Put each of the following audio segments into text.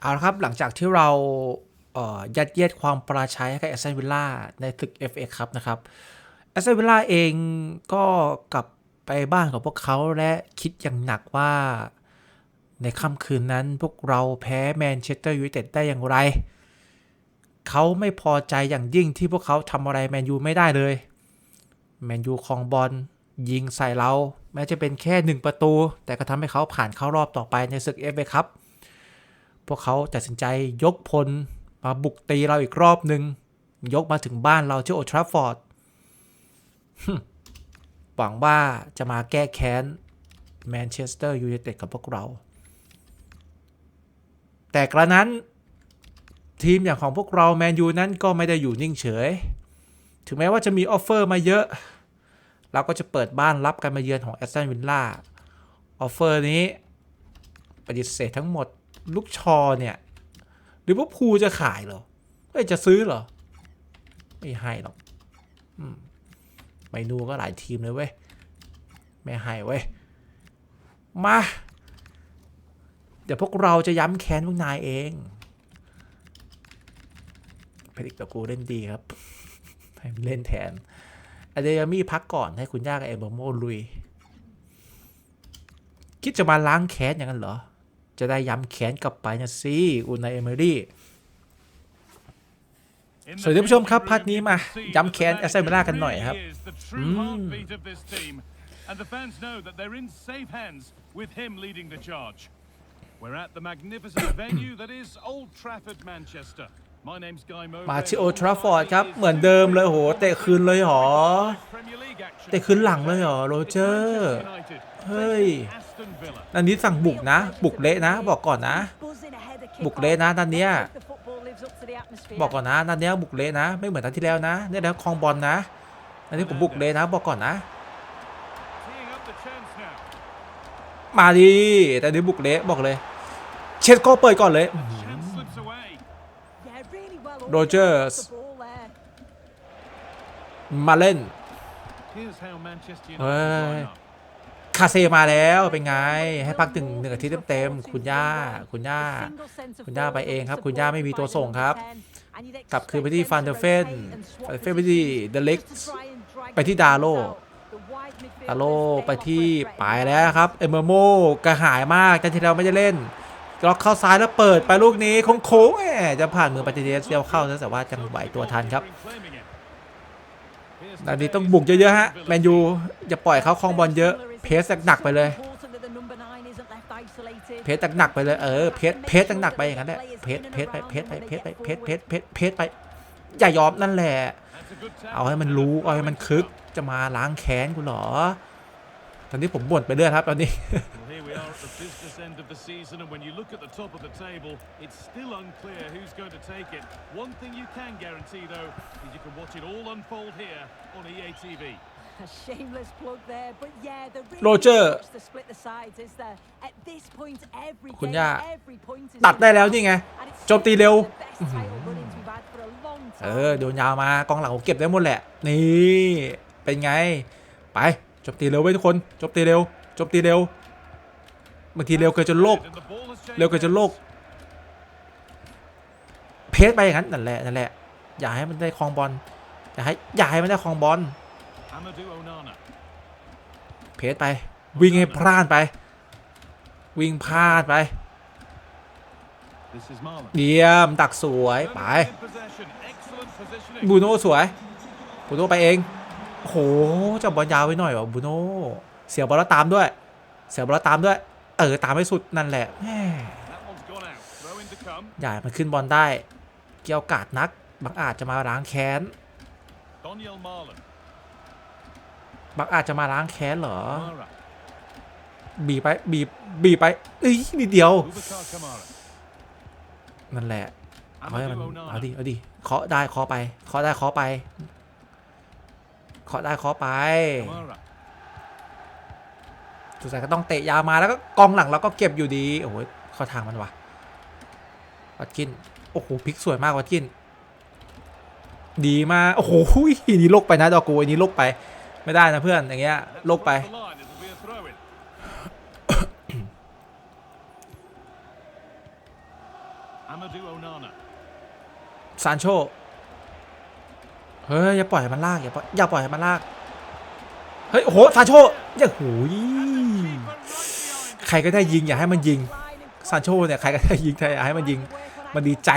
เอาละครับ หลังจากที่เราเยัดเยียดความปราชัยให้กับแอสตันวิลล่าในศึก FA ครับนะครับแอสตันวิลล่าเองก็กลับไปบ้านของพวกเขาและคิดอย่างหนักว่าในค่ำคืนนั้นพวกเราแพ้แมนเชสเตอร์ยูไนเต็ดได้อย่างไร เขาไม่พอใจอย่างยิ่งที่พวกเขาทำอะไรแมนยูไม่ได้เลย แมนยูคองบอลยิงใส่เรา แม้จะเป็นแค่หนึ่งประตู แต่ก็ทำให้เขาผ่านเข้ารอบต่อไปในศึก FA ครับ พวกเขาตัดสินใจยกพลมาบุกตีเราอีกรอบหนึ่งยกมาถึงบ้านเราที่โอทราฟอร์ดหวังว่าจะมาแก้แค้นแมนเชสเตอร์ยูไนเต็ดกับพวกเรา แต่กระนั้นทีมอย่างของพวกเราแมนยูนั้นก็ไม่ได้อยู่นิ่งเฉย ถึงแม้ว่าจะมีออฟเฟอร์มาเยอะ เราก็จะเปิดบ้านรับการมาเยือนของแอสตันวิลล่า ออฟเฟอร์นี้ปฏิเสธทั้งหมด ลูกชอเนี่ยหรือว่าพูจะขายเหรอเอ้จะซื้อเหรอ ไม่ให้หรอกอมไมนูก็หลายทีมเลยเว้ย ไม่ให้เว้ย มา เดี๋ยวพวกเราจะย้ำแค้นพวกนายเองเพลิกตะกูเล่นดีครับ ให้มันเล่นแทนอเดยามี่พักก่อนให้คุณย่ากับเอเบอร์โมลุย คิดจะมาล้างแค้นอย่างนั้นเหรอ จะได้ย้ำแค้นกลับไปนะสิอุนายเอเมอรี่สวัสดีท่านผู้ชมครับพาร์ทนี้มาย้ำย้ำแค้แค้นนแอแอสสตัตันนวิวิลลล่าล่ากักันนหหน่น่ออยยคครัรับบอืม And the fans know that they're in safe hands with him leading the charge. We're at the magnificent venue that is Old Trafford, Manchester. My name's Guy Mowbray. มาที่โอทราฟอร์ดครับ เหมือนเดิมเลยโหเตะคืนเลยเหรอ Premier League action. เตะคืนหลังเลยเหรอโรเจอ It's ร์ Manchester United เฮ้ย facing Aston Villa. นันนี้สั่งบุกนะ บุกเละนะ บอกก่อนนะ บุกเละนะนัดเนี้ยบอกก่อนนะนัดเนี้ยบุกเละนะ ไม่เหมือนนัดที่แล้วนะเนี่ยแล้วคลองบอลนะอันนี้ผมบุกเละนะ บอกก่อนนะ Teeing up the chance now. มาดีแต่นี้บุกเละบอกเลย เช็ดก็เปิดก่อนเลย Chance slips away. Rogers มาเล่น Here's how Manchester คาเซมาแล้วเป็นไง ให้พักถึงหนึ่งอาทิตย์เต็มๆคุณย่า คุณย่า คุณย่าไปเองครับ คุณย่าไม่มีตัวส่งครับ กลับคืนไปที่ฟันเดเดอร์เฟเฟนนไปไปเฟนไปที่เดลิกไปที่ดาโลดาโลไปที่ปลายแล้วครับ เอเมอร์โมกระหายมากแต่ที่เราไม่ได้เล่นล็อกเข้าซ้ายแล้วเปิดไปลูกนี้โค้งๆแหมจะผ่านมือปาติเดสเดียวเข้าแต่ว่าจังไหวตัวทันครับนันนี้ today's ต้องบุกเยอะๆฮะแมนยูอย่าปล่อยเขาคลองบอลเยอะ สหนักๆไปเลย เพสหนักๆไปเลยเออเพสเพสหนักๆไปอย่างนั้นแหละเพสเพสไปเพสไปเพสไปเพสเพสเพสเพสไปอย่ายอมนั่นแหละ เอาให้มันรู้เอาให้มันคึกจะมาล้างแค้นกูเหรอ ตอนนี้ผมบ่นไปเรื่อยครับ ตอนนี้ we are at the business end of the season, and when you look at the top of the table, it's still unclear who's going to take it. One thing you can guarantee, though, is you can watch it all unfold here on EA TV. Roger คุณย่า ตัดได้แล้วนี่ไง โจมตีเร็ว เออโดนยาวมากองหลังผมเก็บได้หมดแหละ นี่ เป็นไง ไปโจมตีเร็วไว้ยทุกคนโจมตีเร็วโจมตีเร็ว บางทีเร็วเกินจนโลก เร็วเกินจนโลก เพสไปอย่างนั้นนั่นแหละนั่นแหละ อย่าให้มันได้ครองบอล อย่าให้อย่าให้มันได้ครองบอล เพสไป วิ่งให้พลาดไป วิ่งพลาดไป เยี่ยมดักสวยไป บูโน่สวย บูโน่ไปเองโอ้โหจับบอลยาวไว้หน่อยว่ะบูโน่ เสียบอลแล้วตามด้วย เสียบอลแล้วตามด้วย เออตามให้สุดนั่นแหละแม่ใหญ่มันขึ้นบอลได้ เกี่ยวกาดนัก บางอาจจะมาล้างแค้น บางอาจจะมาล้างแค้นเหรอ บีไป บีบีไปเอ้ยนิดเดียว นั่นแหละ เอาให้มันเอาดิ เอาดิ เคาะได้เคาะไป เคาะได้เคาะไป เคาะได้เคาะไป สุดท้ายก็ต้องเตะยาวมาแล้วก็กองหลังเราก็เก็บอยู่ดี โอ้โหเข้าทางมันวะวัดกิน โอ้โหพลิกสวยมากวัดกิน ดีมากโอ้โหนี่ลกไปนะดอกกูอันนี้ลกไป ไม่ได้นะเพื่อนอย่างเงี้ยลกไป ซานโช เฮ้ย อย่าปล่อยให้มันลาก อย่าปล่อยอย่าปล่อยให้มันลาก เฮ้ย โอ้โห ซานโชอย่าหูย ใครก็ได้ยิงอย่าให้มันยิงซานโชเนี่ยใครก็ได้ยิงแต่อย่าให้มันยิง มันดีใจ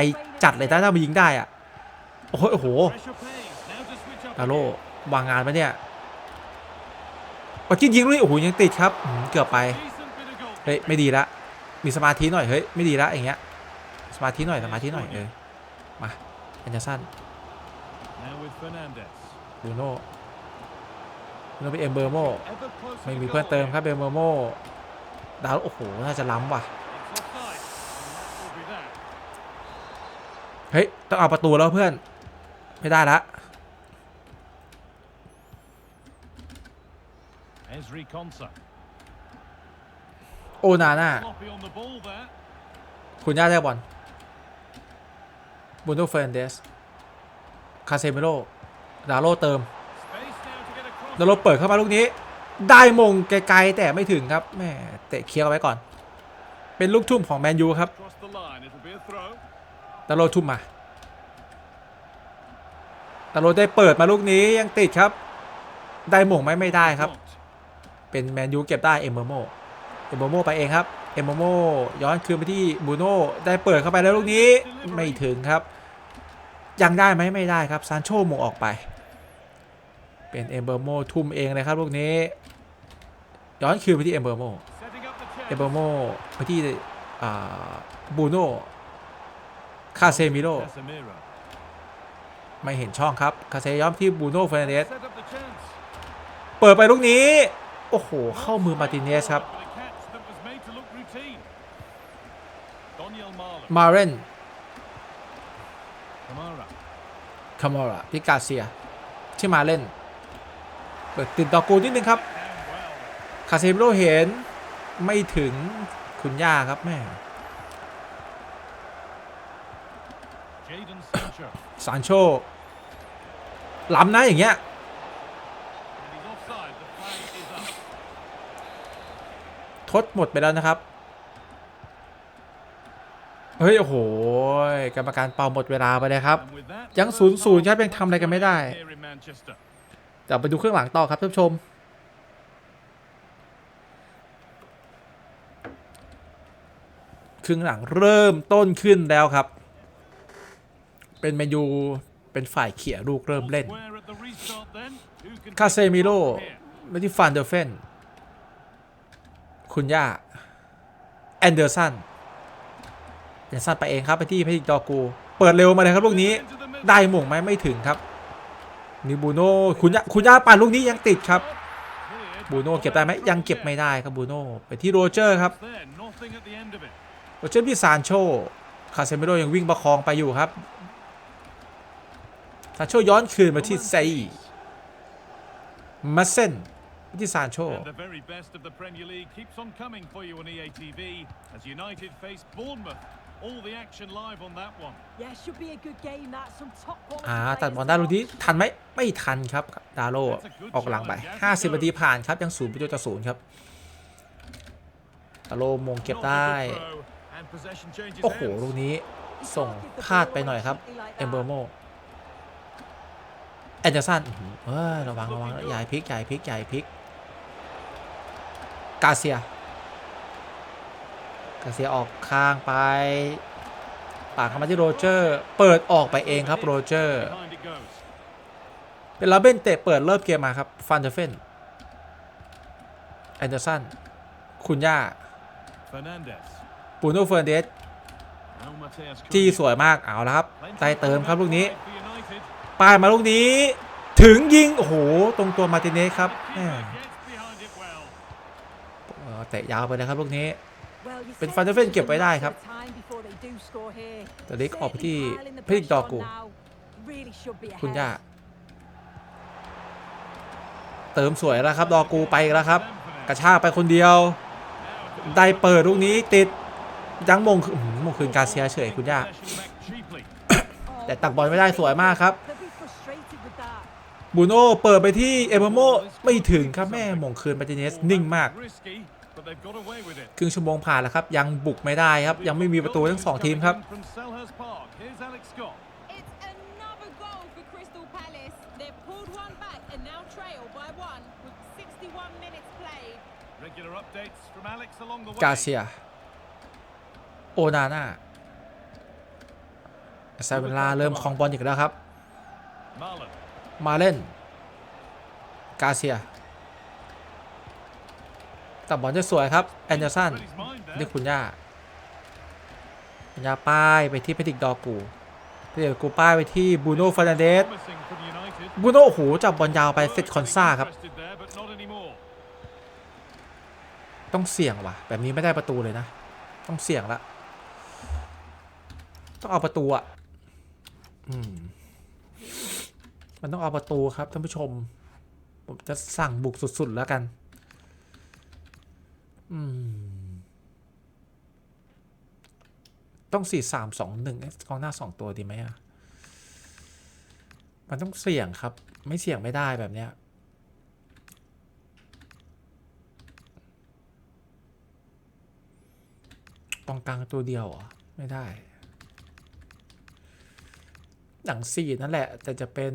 จัดเลยถ้าถ้ามันยิงได้อะโอ้โหโอ้โหดาโลวางงานมาเนี่ยปักกิ้ยิงด้วยโอ้โหยังติดครับเกือบไปเฮ้ยไม่ดีละมีสมาธิหน่อยเฮ้ยไม่ดีละอย่างเงี้ยสมาธิหน่อยสมาธิหน่อยเออมาอันจะสั้นบูโน่บูโน่เป็นเอมเบอร์โมไม่มีเพื่อนเติมครับเอมเบอร์โม ดาวโอ้โห น่าจะล้ำว่ะ It's offside. And that will be that. เฮ้ย ต้องเอาประตูแล้วเพื่อน ไม่ได้ละ Esri Konsa. โอนาน่า Sloppy on the ball there. คุณย่าได้บอลบูโน่เฟรนเดส คาเซมิโลดาโลเติม Space now to get across. ดาโลเปิดเข้ามาลูกนี้ ได้มงไกลๆแต่ไม่ถึงครับแม่เตะเคลียร์เอาไว้ก่อน เป็นลูกทุ่มของแมนยูครับ Across the line. It'll be a throw. ดาโลทุ่มมาดาโลได้เปิดมาลูกนี้ยังติดครับ ได้มงไหมไม่ได้ครับ เป็นแมนยูเก็บได้เอมเบอร์โมเอมเบอร์โมไปเองครับเอมเบอร์โมย้อนคืนไปที่บูโน่ได้เปิดเข้าไปแล้วลูกนี้ไม่ถึงครับ ยังได้ไหมไม่ได้ครับซานโชมงออกไป เป็นเอมเบอร์โมทุ่มเองเลยครับลูกนี้ ย้อนคืนไปที่เอมเบอร์โมเอมเบอร์โมไปที่อ่าบูโน่คาเซมิโล Casemiro. ไม่เห็นช่องครับ คาเซย้อนที่บูโน่เฟรนเดสเปิดไปลูกนี้ โอ้โห เข้ามือมาติเนสครับ มาเรนคามอราพิกาเซีย ที่มาเล่น เปิดติดดอกูนิดนึงครับาเซมิโรเห็นไม่ถึงคุณย่าครับแม่ซานโชล้ำนะอย่างเงี้ยทดหมดไปแล้วนะครับ เฮ้ย โอ้โห กรรมการเป่าหมดเวลาไปเลยครับ ยัง the first 0-0 half ครับยังทำอะไรกันไม่ได้ here in Manchester. เดี๋ยวไปดูเครื่องหลังต่อครับท่านผู้ชม ครึ่งหลังเริ่มต้นขึ้นแล้วครับ เป็นแมนยูเป็นฝ่ายเขี่ยลูกเริ่มเล่น คาเซมิโล from here? ไม่ที่ฟันเดอร์เฟน คุณย่า แอนเดอร์สันแอนเดอร์สันไปเองครับ ไปที่พิจิดอกู เปิดเร็วมาเลยครับลูกนี้ ได้หม่งไหมไม่ถึงครับ นิบูโน่คุณย่าคุณย่าปั่นลูกนี้ยังติดครับบูโน่เก็บได้ไหมยังเก็บไม่ได้ครับบูโน่ไปที่โรเจอร์ครับ There, nothing at the end of it. โรเจอร์ที่ซานโชคาเซมิโรยังวิ่งประคองไปอยู่ครับซานโชย้อนคืนมาที่ไซมาเซนที่ซานโช And the very best of the Premier League keeps on coming for you on EA TV as United face Bournemouth. All the action live on that one. Yeah, should be a good game. That's some top quality อ่า players ตัดบอลได้ลูกนี้ทันไหมไม่ทันครับดาโลออกหลังไป 50นาทีผ่านครับ ยังศูนย์ประตูต่อศูนย์ครับดาโลมงเก็บ Not a ได้ โอ้โห hands. ลูกนี้ You ส่ง can't give the พลาด ball ไปหน่อยครับ away like เอมเบอร์ that. โมแอนเดอร์สันอื้อหือเอ้ยระวังระวังใหญ่พลิกใหญ่พลิกใหญ่พลิก กาเซีย กาเซียออกข้างไป ปากเข้ามาที่โรเจอร์ เปิดออกไปเองครับโรเจอร์ Behind it goes. เป็นลาเบนเตะเปิดเริ่มเกมมาครับ ฟันเดอร์เฟนแอนเดอร์สัน คุณย่า Fernandez. ปูโนเฟอร์เดสที่สวยมากเอาแล้วครับได้เติมครับลูกนี้ for United. ปายมาลูกนี้ ถึงยิง โอ้โห ตรงตัวมาติเนสครับแม่ keeper gets behind it well. เตะยาวไปเลยครับลูกนี้ เป็นฟันเดเฟนเก็บไว้ได้ครับแต่เล็กออกไปที่พลิกดอกูคุณย่าเติมสวยแล้วครับ ดอกูไปแล้วครับ กระชากไปคนเดียว ได้เปิดลูกนี้ติด ยังมงคืออื้อหือมงคืนกาเซียเฉยคุณย่า Possession back cheaply. แต่ตักบอลไม่ได้สวยมากครับ They'll be frustrated with that. บูโน่เปิดไปที่เอเบโมไม่ถึงครับแม่มงคืนมาร์ติเนสนิ่งมาก Risky, but but they've got away with it. ครึ่งชั่วโมงผ่านแล้วครับ ยังบุกไม่ได้ครับ ยังไม่มีประตูทั้งสองทีมครับ From Selhurst Park, here's Alex Scott. It's another goal for Crystal Palace. They've pulled one back and now trail by one with 61 minutes played. Regular updates from Alex along the way. กาเซีย โอนาน่าซาเวลาเริ่มครองบอลอีกแล้วครับ Marlon. มาเล่น กาเซียตับบอลจะสวยครับ แอนเดอร์สัน Read his mind there. นี่คุณย่าคุณย่าป้ายไปที่แพทริกดอร์กูแพทริกดอร์กูป้ายไปที่บูโน่ฟาร์นันเดส Promising for United. บูโน่โอ้โหจับบอลยาวไปเซตคอนซ่าครับ Interested there, but not anymore. ต้องเสี่ยงว่ะ แบบนี้ไม่ได้ประตูเลยนะ ต้องเสี่ยงละ ต้องเอาประตูอะอืมมันต้องเอาประตูครับท่านผู้ชม ผมจะสั่งบุกสุดๆแล้วกันอืมต้องสี่สามสองหนึ่งกองหน้าสองตัวดีไหมอะ มันต้องเสี่ยงครับ ไม่เสี่ยงไม่ได้แบบเนี้ยตรงกลางตัวเดียวเหรอไม่ได้ หนังสี่นั่นแหละ แต่จะเป็น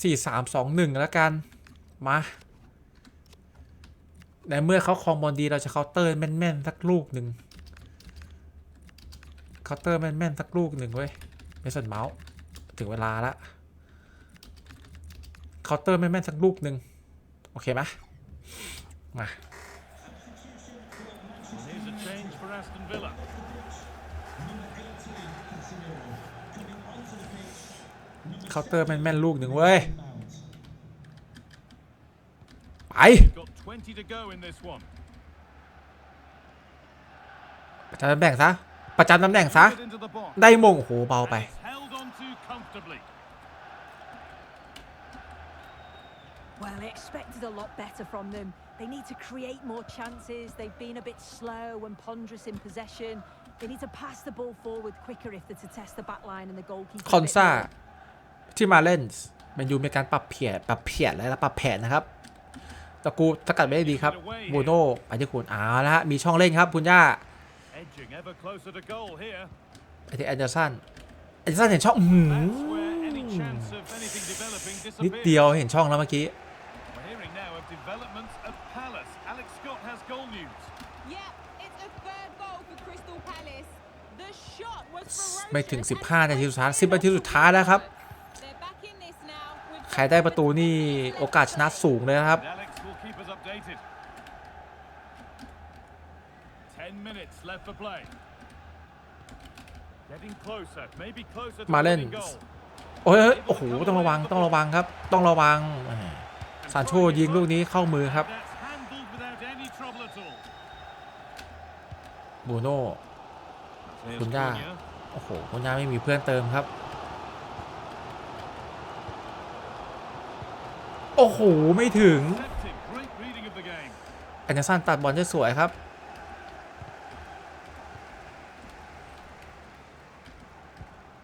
สี่สามสองหนึ่งแล้วกัน มาในเมื่อเขาครองบอลดีเราจะเคาน์เตอร์แม่นๆสักลูกหนึ่งเคาน์เตอร์แม่นๆสักลูกหนึ่งเว้ยไม่สนเมาส์ถึงเวลาละเคาน์เตอร์แม่นๆสักลูกหนึ่ง โอเคไหมมา And here's a change for Aston Villa. เคาน์เตอร์แม่นๆลูกหนึ่งเว้ย ไป Got 20 to go in this one. ประจำตำแหน่งซะ ประจำตำแหน่งซะ Get into the box. ได้มงโอ้โหเบาไป And it's held on to comfortably. Well, I expected a lot better from them. They need to create more chances. They've been a bit slow and ponderous in possession. They need to pass the ball forward quicker if they're to test the back line and the goalkeeper. คอนซ่าที่มาเล่นแมันยูมีการปรับเพียปรับเพียและปรับแผนนะครับตะกูสกัดไม่ได้ดีครับบูโน่ไปที่คุณเอาละฮะมีช่องเล่นครับคุณย่า Edging ever closer to goal here. ไปที่แอนเดอร์สันแอนเดอร์สันเห็นช่องอื้อหือ That's where any chance of anything developing นิด disappears. เดียวเห็นช่องแล้วเมื่อกี้ developments at Palace. Alex Scott has goal news. Yep, it's a third goal for Crystal Palace. The shot was ferocious. ไม่ถึง and 15 นาทีสุดท้าย 10 นาทีสุด effort. ท้ายแล้วครับ They're back in this now with ใครได้ประตูนี่โอกาสชนะสูงเลยนะครับ And Alex will keep us updated. 10 minutes left for play. Getting closer, maybe closer to Marlens. winning goal. โอ้ยเฮ้ยโอ้โห ต้องระวัง ต้องระวังครับ ต้องระวังแหม ซานโชยิงลูกนี้เข้ามือครับ That's handled without any trouble at all. บูโน่ There's Cunha. Cunha. โอ้โหคุณย่าไม่มีเพื่อนเติมครับ โอ้โห ไม่ถึง Deceptive, great reading of the game. แอนเดอร์สันตัดบอลได้สวยครับ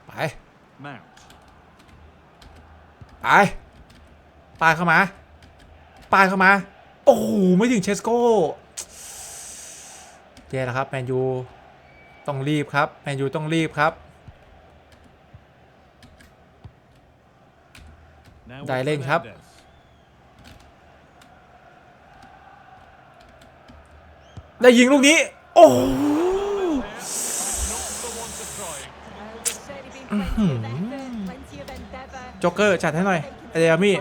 ไป Mount. ไปปาดเข้ามา ปาดเข้ามา โอ้โห ไม่ถึงเชสโก้แย่แล้วครับแมนยูต้องรีบครับแมนยูต้องรีบครับ Now Đài with lên khắp. Fernandes. ได้ยิงลูกนี้ โอ้โห Not the one to trying. Uh, there's certainly been plenty of effort, plenty of endeavour. จ็อกเกอร์จัดให้หน่อย Taking เอเดอามี่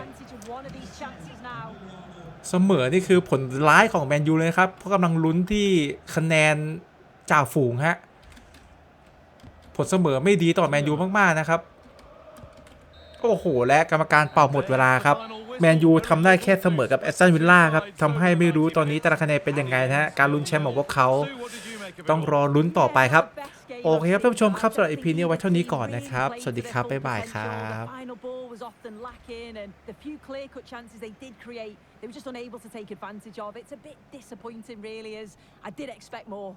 เสมอนี่คือผลร้ายของแมนยูเลยครับ เพราะกำลังลุ้นที่คะแนนจ่าฝูงฮะ ผลเสมอไม่ดีต่อแมนยูมาก ๆ นะครับ โอ้โห และกรรมการเป่าหมดเวลาครับ แมนยูทำได้แค่เสมอกับแอสตันวิลล่าครับทำให้ไม่รู้ตอนนี้ตารางคะแนนเป็นยังไงนะฮะ การลุ้นแชมป์ของพวกเขาต้องรอลุ้นต่อไปครับ โอเคครับท่านผู้ชมครับสำหรับ EP นี้ไว้เท่านี้ก่อนนะครับ สวัสดีครับ บ๊ายบายครับ was often lacking, and the few clear-cut chances they did create, they were just unable to take advantage of. It's a bit disappointing, really, as I did expect more.